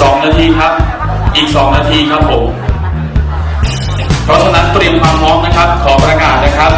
สองนาทีครับ อีกสองนาทีครับผม เพราะฉะนั้นเตรียมความพร้อมนะครับ ขอประกาศนะครับ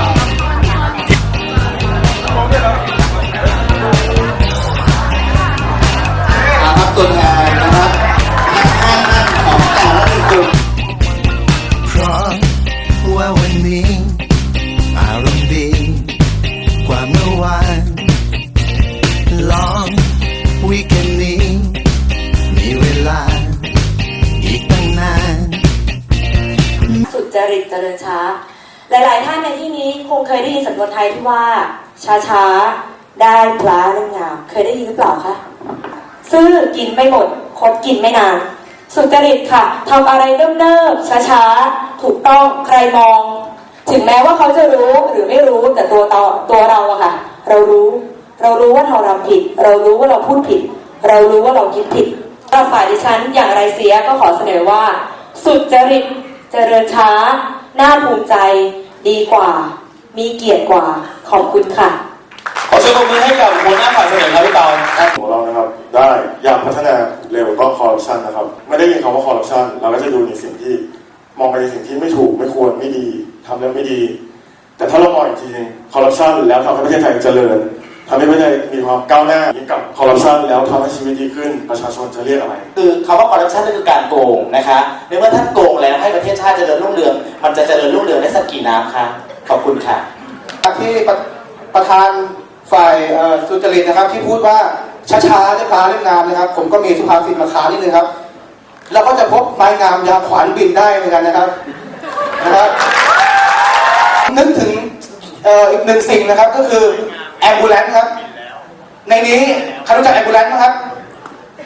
เจริญช้า หลาย ๆ ท่านในที่นี้คงเคยได้ยินสำนวนไทยที่ว่า ช้าๆได้พลาเรื่องงาม เคยได้ยินหรือเปล่าคะซื่อกินไม่หมดคดกินไม่นาน สุจริตค่ะทำอะไรเนิ่มๆช้าๆถูกต้องใครมอง ถึงแม้ว่าเขาจะรู้หรือไม่รู้แต่ตัวต่อตัวเราอะค่ะ เรารู้ เรารู้ว่าเราทำผิด เรารู้ว่าเราพูดผิด เรารู้ว่าเราคิดผิดตามฝ่ายดิฉันอย่างไรเสียก็ขอเสนอว่า สุจริตเจริญช้า น่าภูมิใจ ดีกว่า มีเกียรติกว่า ขอบคุณค่ะ ขอเสียงปรบมือให้กับหัวหน้าฝ่ายเสนอครับพี่เปาของเรานะครับ ได้อยากพัฒนาเร็วก็คอร์รัปชันนะครับ ไม่ได้ยินคำว่าคอร์รัปชันเราก็จะดูในสิ่งที่มองไปในสิ่งที่ไม่ถูกไม่ควรไม่ดีทำแล้วไม่ดี แต่ถ้าเรามองอีกทีหนึงคอร์รัปชันแล้วทำให้ประเทศไทยเจริญ ทำให้ประเทศไทยมีความก้าวหน้ายิ่งกับคอร์รัปชันแล้วทำให้ชีวิตดีขึ้นประชาชนจะเรียกอะไร คือคำว่าคอร์รัปชันก็คือการโกงนะคะในเมื่อท่านโกงแล้วให้ประเทศชาติเจริญรุ่งเรือง มันจะเจริญรุ่งเรืองได้สักกี่น้ำคะขอบคุณค่ะที่ประประธานฝ่ายเอ่อสุจริตนะครับ ที่พูดว่าช้าๆได้พลาเล่มงามนะครับ ผมก็มีสุภาษิตมาค้านนิดนึงครับเราก็จะพบไม้งามยามขวานบินได้เหมือนกันนะครับนะครับนึกถึงเอ่ออีกหนึ่งสิ่งนะครับก็คือแอ มบูเลนครับ ในนี้ใครรู้จักแอมบูเลนไหมครับ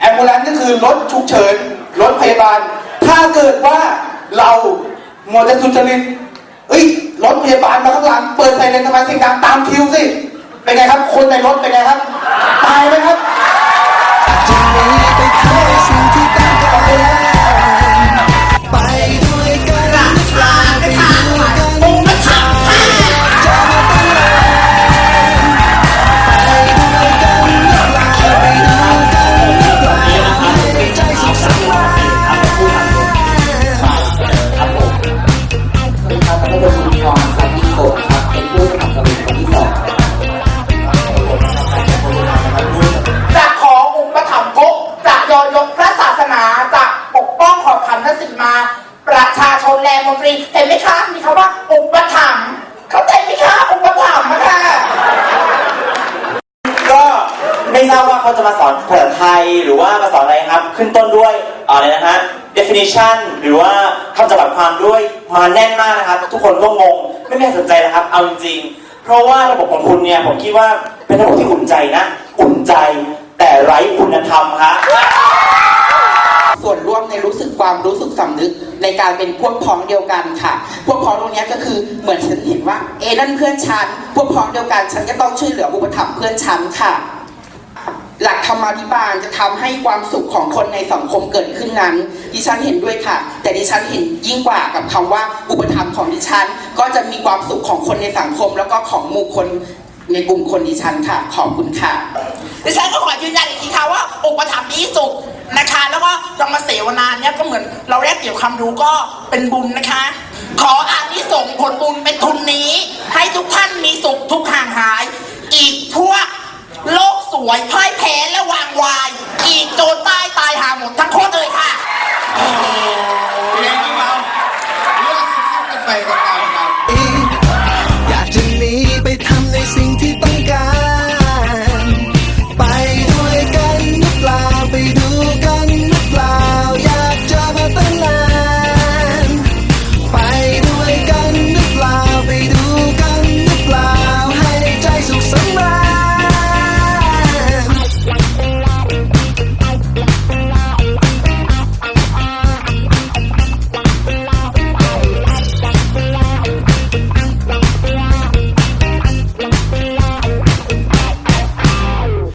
แอมบูเลนก็คือรถฉุกเฉินรถพยาบาล ถ้าเกิดว่าเรามัวแต่สุจริตเอ้ยรถพยาบาลมาข้างหลังเปิดไซเรนทำไมเสียงดังตามคิวสิเป็นไงครับ คนในรถเป็นไงครับ ตายไหมครับ ยอยกพระศาสนาจะปกป้องขอบขันทศิมา ประชาชนแรงมนตรีเห็นไหมคะมีคำว่าอุปถัมภ์เข้าใจไหมคะอุปถัมภ์นะคะก็ไม่ทราบว่าเขาจะมาสอนภาษาไทยหรือว่ามาสอนอะไรครับ ขึ้นต้นด้วยอะไรนะฮะ definition หรือว่าคำจำกัดความด้วยมาแน่นมากนะครับ ทุกคนก็งงไม่มีใครสนใจนะครับ เอาจริงๆ เพราะว่าระบบของคุณเนี่ยผมคิดว่าเป็นระบบที่อุ่นใจนะ อุ่นใจแต่ไร้คุณธรรมครับ ส่วนร่วมในรู้สึกความรู้สึกสำนึก ในการเป็นพวกพ้องเดียวกันค่ะ พวกพ้องตรงนี้ก็คือเหมือนฉันเห็นว่าเอะนั่นเพื่อนฉันพวกพ้องเดียวกันฉันก็ต้องช่วยเหลืออุปถัมภ์เพื่อนฉันค่ะหลักธรรมาภิบาลจะทำให้ความสุขของคนในสังคมเกิดขึ้นนั้น ดิฉันเห็นด้วยค่ะ แต่ดิฉันเห็นยิ่งกว่ากับคำว่าอุปถัมภ์ของดิฉัน ก็จะมีความสุขของคนในสังคม แล้วก็ของหมู่คนในกลุ่มคนดิฉันค่ะ ขอบคุณค่ะ ดิฉันก็ขอยืนยันอีกทีค่ะว่า อุปถัมภ์ดีที่สุด นะคะ แล้วก็เรงมาเสวนาเนี่ยก็เหมือนเราแลกเกี่ยวความรู้ก็เป็นบุญนะคะ ขออานิสงส์ผลบุญเป็นทุนนี้ ให้ทุกท่านมีสุขทุกห่างหาย อีกทั่วโลกสวยพ่ายแพ้และวางวาย อีกโจรใต้ตายหาหมดทั้งโคตรเลยค่ะ โอ้โเรื่องเราเรื่องไปกัน